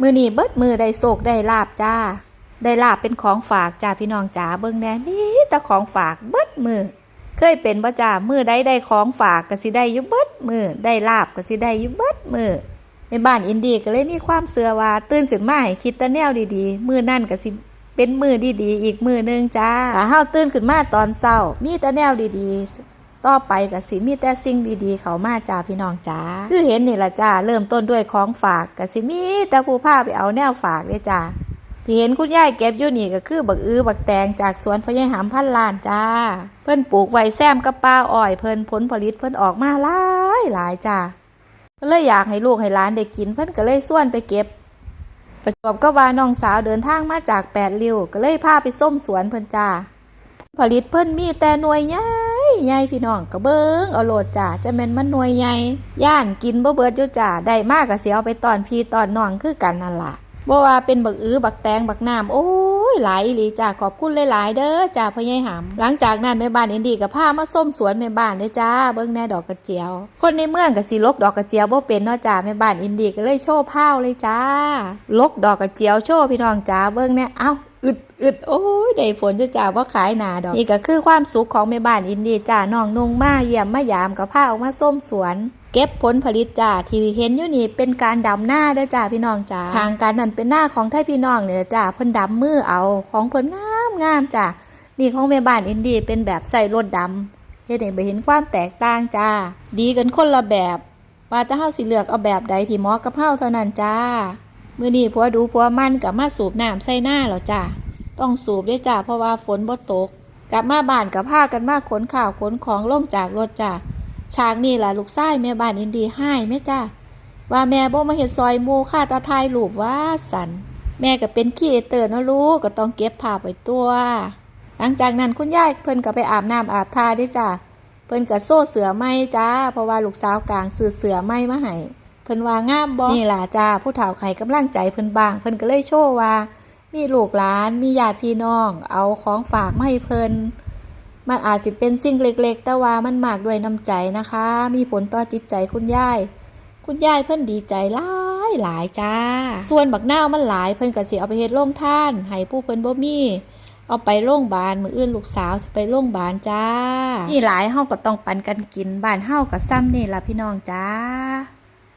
มือนี่เบิดมือได้โศกได้ลาบจ้า ได้ลาบเป็นของฝากจ้าพี่น้องจ๋าเบิ่งแน่นี่แต่ของฝากเบิดมือ เคยเป็นบ่จ้ามือใดได้ของฝากก็สิได้ยู่เบิดมือได้ลาบก็สิได้ยู่เบิดมือในบ้านอินดีก็เลยมีความเสื่อว่าตื่นขึ้นมาให้คิดแต่แนวดีๆ มือนั่นก็สิเป็นมือดีๆ อีกมือหนึงจ้าถ้าเฮาตื่นขึ้นมาตอนเช้ามีแต่แนวดีๆ ต่อไปก็สิมีแต่สิ่งดีๆ เขามาจ้าพี่น้องจ้าคือเห็นนี่ละจ้าเริ่มต้นด้วยของฝากก็สิมีแต่ผู้พาไปเอาแนวฝากเด้จ้าที่เห็นคุณยายเก็บอยู่นี่ก็คือบักอือบักแตงจากสวนพญายหามพันลานจ้า เพิ่นปลูกไว้แซมกับป้าอ้อยเพิ่นผลผลิตเพิ่นออกมาหลายหลายจ้าก็เลยอยากให้ลูกให้หลานได้กินเพิ่นก็เลยส่วนไปเก็บ ประจวบก็ว่าน้องสาวเดินทางมาจากแปดริ้วก็เลยพาไปส้มสวนเพิ่นจ้าผลิตเพิ่นมีแต่หน่วยใหญ่ ใหญ่พี่น้องก็เบิงเอาโลดจ้าจะแม่นมันหน่วยใหญ่ย่านกินบ่เบิดอยู่จ้าได้มากก็สิเอาไปตอนพี่ตอนน้องคือกันนั่นล่ะบ่ว่าเป็นบักอื้อบักแตงบักน้ำโอ้ยหลายหลีจ้าขอบคุณหลายๆเด้อจ้าพ่อใหญ่หำหลังจากนั้นแม่บ้านอินดีก็พามาส้มสวนแม่บ้านเด้อจ้าเบิ่งแน่ดอกกระเจียว คนในเมืองก็สิลกดอกกระเจียวบ่เป็นเนาะจ้าแม่บ้านอินดีก็เลยโชว์พาวเลยจ้า ลกดอกกระเจียวโชว์พี่น้องจ้าเบิ่งแน่เอ้าอึดอึดโอ้ยได้ฝนจ้าจ้าว่าขายหนาดอก นี่ก็คือความสุขของแม่บ้านอินดีจ้าน้องนุ่งมาเยี่ยมมายามก็พาออกมาส้มสวนเก็บผลผลิตจ้าที่เห็นอยู่นี่เป็นการดำหน้าด้จ้าพี่น้องจ้าทางการนั่นเป็นหน้าของไทยพี่น้องเนี่ยจ้าเพิ่นดำมือเอาของเพิ่นงามงามจ้านี่ของแม่บ้านอินดีเป็นแบบใส่รถดำเฮ็ดให้ไปเห็นความแตกต่างจ้าดีกันคนละแบบว่าแต่เฮาสิเลือกเอาแบบใดที่เหมาะกับเฮาเท่านั้นจ้า มื้อนี้ผัวดูผัวมันกับมาสูบน้ำใส่หน้าแล้วจ้าต้องสูบด้วยจ้าเพราะว่าฝนบ่ตก กลับมาบ้านกับพากันมาขนข้าวขนของลงจากรถจ้าฉากนี่แหละลูกชายแม่บ้านอินดีให้แม่จ้าว่าแม่บ่มาเฮ็ดซอยมูค่าตาทายรูปว่าสัน แม่ก็เป็นขี้เตือร์เนะลูกก็ต้องเก็บผ้าไปตัว หลังจากนั้นคุณยายเพิ่นก็ไปอาบน้ำอาบทาด้จ้าเพิ่นก็โซ่เสือไหมจ้าเพราะว่าลูกสาวกลางซื้อเสือไหมมาให้ เพิ่นว่างามบ่นี่ล่ะจ้าผู้เฒ่าไข่กำลังใจเพิ่นบาง เพิ่นก็เลยโชว์ว่า มีลูกหลานมีญาติพี่น้อง เอาของฝากมาให้เพิ่นมันอาจสิเป็นสิ่งเล็กๆ แต่ว่ามันมากด้วยน้ำใจนะคะ มีผลต่อจิตใจคุณยาย คุณยายเพิ่นดีใจหลายหลายจ้า ส่วนบักนาวมันหลายเพิ่นก็สิเอาไปเฮ็ดโรงท่านให้ผู้เพิ่นบ่มีเอาไปโรงบาลมื้ออื่นลูกสาวสิไปโรงบาลจ้า นี่หลายเฮาก็ต้องปันกันกินบ้านเฮาก็ซ้ำนี่ล่ะพี่น้องจ้า